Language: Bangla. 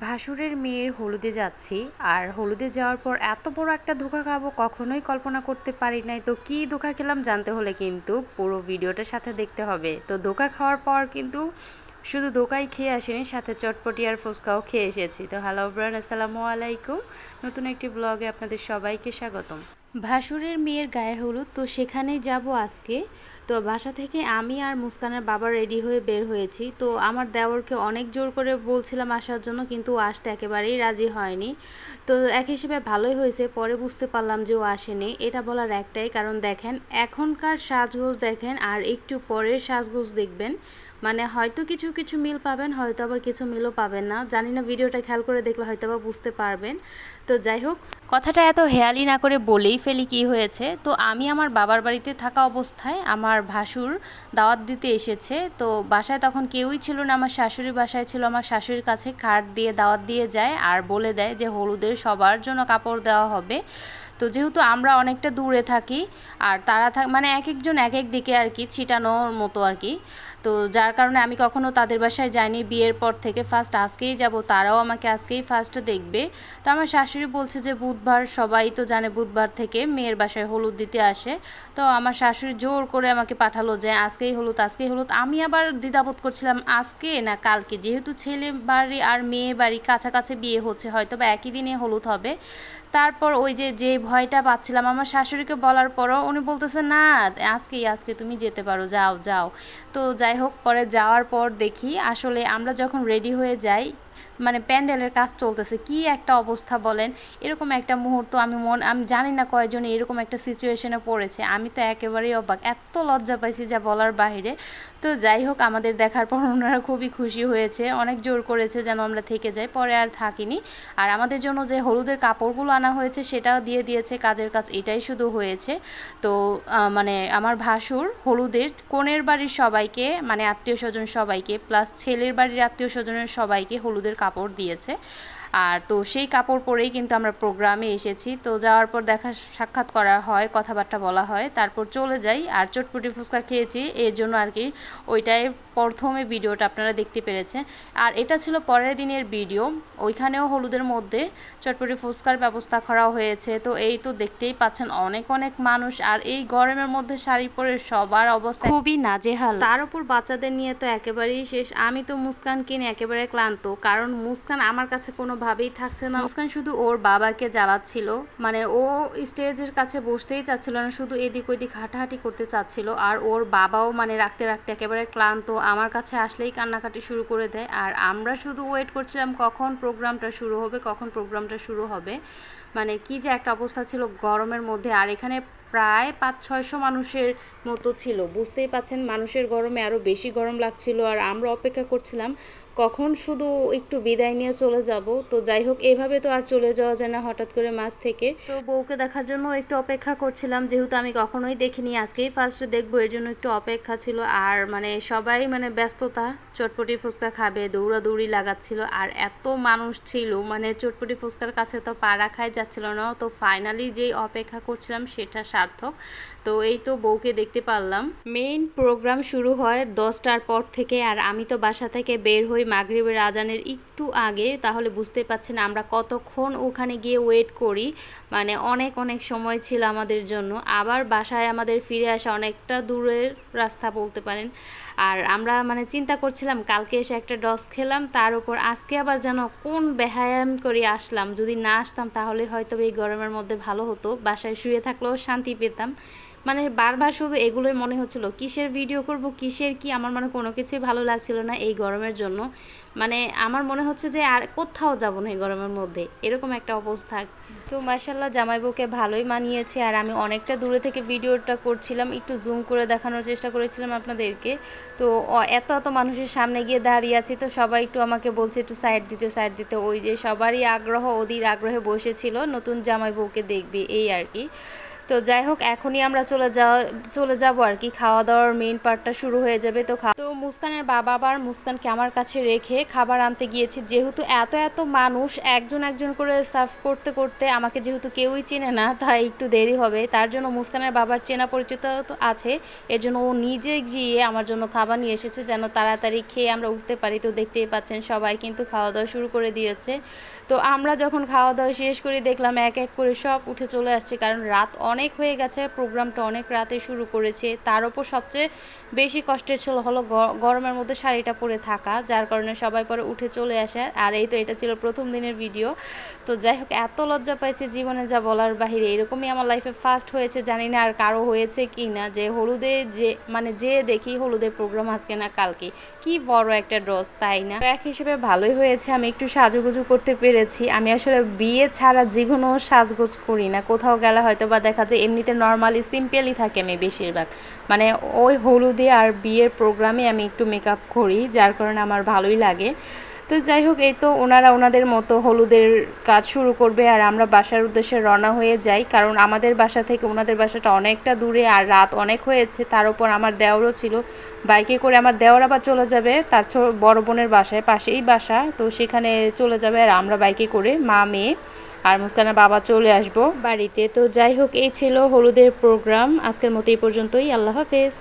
ভাসুরের মেয়ের হলুদে যাচ্ছি, আর হলুদে যাওয়ার পর এত বড় একটা ধোকা খাব, কখনোই কল্পনা করতে পারি নাই। তো কি ধোকা খেলাম জানতে হলে কিন্তু পুরো ভিডিওটার সাথে দেখতে হবে। তো ধোকা খাওয়ার পর কিন্তু শুধু দোকাই খেয়ে আসেনি, সাথে চটপটি আর ফুচকাও খেয়ে এসেছি। তো হ্যালো ব্রান আসসালামু আলাইকুম। নতুন একটি ব্লগে আপনাদের সবাইকে স্বাগতম। ভাসুরের মেয়ের গায়ে হলুদ, তো সেখানেই যাব আজকে। তো বাসা থেকে আমি আর মুস্কানের বাবা রেডি হয়ে বের হয়েছি। তো আমার দেওরকে অনেক জোর করে বলছিলাম আসার জন্য, কিন্তু আসতে একেবারেই রাজি হয়নি। তো এক হিসেবে ভালোই হয়েছে, পরে বুঝতে পারলাম যে ও আসেনি। এটা বলার একটাই কারণ, দেখেন, এখনকার সাজগোজ দেখেন, আর একটু পরের সাজগোজ দেখবেন। মানে হয়তো কিছু কিছু মিল পাবেন, হয়তো আবার কিছু মিলও পাবেন না। জানি না ভিডিওটা খেয়াল করে দেখলে হয়তো আবার বুঝতে পারবেন। তো যাই হোক, কথাটা এত হেয়ালি না করে বলেই ফেলি কি হয়েছে। তো আমি আমার বাবার বাড়িতে থাকা অবস্থায় আমার ভাসুর দাওয়াত দিতে এসেছে। তো বাসায় তখন কেউই ছিল না, আমার শাশুড়ি বাসায় ছিল। আমার শাশুড়ির কাছে কার্ড দিয়ে দাওয়াত দিয়ে যায় আর বলে দেয় যে হলুদের সবার জন্য কাপড় দেওয়া হবে। তো যেহেতু আমরা অনেকটা দূরে থাকি, আর তারা থাক মানে এক একজন এক এক দিকে আর কি ছিটানোর মতো আর কি। তো যার কারণে আমি কখনো তাদের বাসায় যাইনি। বিয়ের পর থেকে ফার্স্ট আজকেই যাব, তারাও আমাকে আজকেই ফার্স্ট দেখবে। তো আমার শাশুড়ি বলছে যে, বুধবার সবাই তো জানে বুধবার থেকে মেয়ের বাসায় হলুদ দিতে আসে। তো আমার শাশুড়ি জোর করে আমাকে পাঠালো যে, আজকেই হলুদ আজকেই হলুদ। আমি আবার দ্বিধাবোধ করছিলাম, আজকে না কালকে? যেহেতু ছেলে বাড়ি আর মেয়ে বাড়ি কাছাকাছি বিয়ে হচ্ছে, হয়তো বা একই দিনে হলুদ হবে। তারপর ওই যে যে ভয়টা পাচ্ছিলাম, আমার শাশুড়িকে বলার পরও উনি বলতেছে, না, আজকেই, আজকে তুমি যেতে পারো, যাও যাও। তো যাই হোক পরে যাওয়ার পর দেখি আসলে আমরা যখন রেডি হয়ে যাই মানে প্যান্ডেলের কাজ চলতেছে, কি একটা অবস্থা বলেন? এরকম একটা মুহূর্ত আমি মন, আমি জানি না কয়জনে এরকম একটা সিচুয়েশনে পড়েছে। আমি তো একেবারেই অবাক, এত লজ্জা পাইছি যা বলার বাইরে তো যাই হোক আমাদের দেখার পর ওনারা খুবই খুশি হয়েছে, অনেক জোর করেছে যেন আমরা থেকে যাই, পরে আর থাকিনি। আর আমাদের জন্য যে হলুদের কাপড়গুলো আনা হয়েছে, সেটাও দিয়ে দিয়েছে, কাজের কাজ এটাই শুধু হয়েছে। তো মানে আমার ভাসুর হলুদের কোণের বাড়ির সবাইকে মানে আত্মীয় স্বজন সবাইকে প্লাস ছেলের বাড়ির আত্মীয় স্বজনের সবাইকে হলুদের কাপড় দিয়েছে। আর তো সেই কাপড় পরেই কিন্তু আমরা প্রোগ্রামে এসেছি। তো যাওয়ার পর দেখা সাক্ষাৎ করা হয়, কথাবার্তা বলা হয়, তারপর চলে যাই আর চটপটি ফুচকা খেয়েছি। এর জন্য আর কি ওইটাই প্রথমে ভিডিওটা আপনারা দেখতে পেরেছেন। আর এটা ছিল পরের দিনের ভিডিও, ওইখানেও হলুদের মধ্যে চটপটি ফুচকার ব্যবস্থা করা হয়েছে। তো এই তো দেখতেই পাচ্ছেন অনেক অনেক মানুষ আর এই গরমের মধ্যে শাড়ি পরে সবার অবস্থা খুবই নাজেহাল। তার উপর বাচ্চাদের নিয়ে তো একেবারেই শেষ। আমি তো মুস্কান কিনে একেবারে ক্লান্ত, কারণ মুস্কান আমার কাছে কোনোভাবেই থাকছে না। মুস্কান শুধু ওর বাবাকে জ্বালাচ্ছিল। মানে ও স্টেজের কাছে বসতেই চাচ্ছিল না, শুধু এদিক ওইদিক হাঁটাহাঁটি করতে চাচ্ছিল। আর ওর বাবাও মানে রাখতে রাখতে একেবারে ক্লান্ত, আমার কাছে আসলেই কান্নাকাটি শুরু করে দেয়। আর আমরা শুধু ওয়েট করছিলাম কখন প্রোগ্রামটা শুরু হবে, কখন প্রোগ্রামটা শুরু হবে। মানে কি যে একটা অবস্থা ছিল গরমের মধ্যে। আর এখানে প্রায় পাঁচ ছয়শো মানুষের মতো ছিল। বুঝতেই পাচ্ছেন, মানুষের গরমে আরও বেশি গরম লাগছিল। আর আমরা অপেক্ষা করছিলাম কখন শুধু একটু বিদায় নিয়ে চলে যাব? তো যাই হোক, এভাবে তো আর চলে যাওয়া যায় না হঠাৎ করে মাছ থেকে। তো বউকে দেখার জন্য একটু অপেক্ষা করছিলাম, যেহেতু আমি কখনোই দেখিনি। আজকেই ফার্স্টে দেখব, এর জন্য একটু অপেক্ষা ছিল। আর মানে সবাই মানে ব্যস্ততা, চটপটি ফুচকা খাবে, দৌড়াদৌড়ি লাগাচ্ছিল। আর এত মানুষ ছিল মানে চটপটি ফুচকার কাছে তো পা রাখাই যাচ্ছিল না। তো ফাইনালি যেই অপেক্ষা করছিলাম, সেটা সার্থক। তো এই তো বউকে দেখতে পারলাম। মেইন প্রোগ্রাম শুরু হয় দশটার পর থেকে, আর আমি তো বাসা থেকে বের হই মাগরীবের আজানের একটু আগে, তাহলে বুঝতে পারছেন আমরা কতক্ষণ ওখানে গিয়ে ওয়েট করি। মানে অনেক অনেক সময় ছিল আমাদের জন্য। আবার বাসায় আমাদের ফিরে আসা অনেকটা দূরের রাস্তা বলতে পারেন। আর আমরা মানে চিন্তা করছিলাম, কালকে এসে একটা ডস খেলাম, তার উপর আজকে আবার যেন কোন ব্যায়াম করে আসলাম। যদি না আসতাম, তাহলে হয়তো এই গরমের মধ্যে ভালো হতো। বাসায় শুয়ে থাকলেও শান্তি পেতাম। মানে বারবার শুধু এগুলোই মনে হচ্ছিল, কিসের ভিডিও করব, কিসের কি, আমার মানে কোনো কিছুই ভালো লাগছিল না এই গরমের জন্য। মানে আমার মনে হচ্ছে যে আর কোথাও যাব না এই গরমের মধ্যে, এরকম একটা অবস্থা। তো মার্শাল্লাহ জামাইবুকে ভালোই মানিয়েছে আর আমি অনেকটা দূরে থেকে ভিডিওটা করছিলাম, একটু জুম করে দেখানোর চেষ্টা করেছিলাম আপনাদেরকে। তো এত এত মানুষের সামনে গিয়ে দাঁড়িয়ে আছি, তো সবাই একটু আমাকে বলছে একটু সাইড দিতে সাইড দিতে। ওই যে সবারই আগ্রহ, ওদির আগ্রহে বসেছিল, নতুন জামাইবউকে দেখবে, এই আর কি। তো যাই হোক, এখনই আমরা চলে যাওয়া, চলে যাব আর কি। খাওয়া দাওয়ার মেইন পার্টটা শুরু হয়ে যাবে। তো তো মুস্কানের বাবা আবার মুস্কানকে আমার কাছে রেখে খাবার আনতে গিয়েছি। যেহেতু এত এত মানুষ একজন একজন করে সার্ভ করতে করতে আমাকে যেহেতু কেউই চেনে না, তাই একটু দেরি হবে। তার জন্য মুস্কানের বাবার চেনা পরিচিত তো আছে। এর জন্য ও নিজে গিয়ে আমার জন্য খাবার নিয়ে এসেছে, যেন তাড়াতাড়ি খেয়ে আমরা উঠতে পারি। তো দেখতেই পাচ্ছেন, সবাই কিন্তু খাওয়া দাওয়া শুরু করে দিয়েছে। তো আমরা যখন খাওয়া দাওয়া শেষ করে, দেখলাম এক এক করে সব উঠে চলে আসছে। কারণ রাত অনেক হয়ে গেছে, প্রোগ্রামটা অনেক রাতে শুরু করেছে। তার উপর সবচেয়ে বেশি কষ্টের ছিল হলো গরমের মধ্যে শাড়িটা পরে থাকা, যার কারণে সবাই পরে উঠে চলে আসে। আর এই তো এটা ছিল প্রথম দিনের ভিডিও। তো যাই হোক, এত লজ্জা পাইছি জীবনে যা বলার বাহিরে। এরকমই আমার লাইফে ফার্স্ট হয়েছে, জানি না আর কারও হয়েছে কি না। যে হলুদে যে মানে যে দেখি হলুদের প্রোগ্রাম আজকে না কালকে, কি বড় একটা ড্রস তাই না? এক হিসেবে ভালোই হয়েছে, আমি একটু সাজুগুজু করতে পেরেছি। আমি আসলে বিয়ে ছাড়া জীবনও সাজগোজ করি না। কোথাও গেলে হয়তো বা দেখা যায় এমনিতে নর্মালি সিম্পলই থাকে আমি বেশিরভাগ। মানে ওই হলুদে আর বিয়ের প্রোগ্রামে আমি একটু মেকআপ করি, যার কারণে আমার ভালোই লাগে। তো যাই হোক, এই তো ওনারা ওনাদের মতো হলুদের কাজ শুরু করবে আর আমরা বাসার উদ্দেশ্যে রওনা হয়ে যাই। কারণ আমাদের বাসা থেকে ওনাদের বাসাটা অনেকটা দূরে আর রাত অনেক হয়েছে, তার উপর আমার দেওরও ছিল। বাইকে করে আমার দেওর আবার চলে যাবে তার বড় বোনের বাসায়, পাশেই বাসা। তো সেখানে চলে যাবে আর আমরা বাইকে করে মা, মেয়ে আর মুস্কানের বাবা চলে আসব বাড়িতে। তো যাই হোক, এই ছিল হলুদের প্রোগ্রাম। আজকের মতো এই পর্যন্তই। আল্লাহ হাফেজ।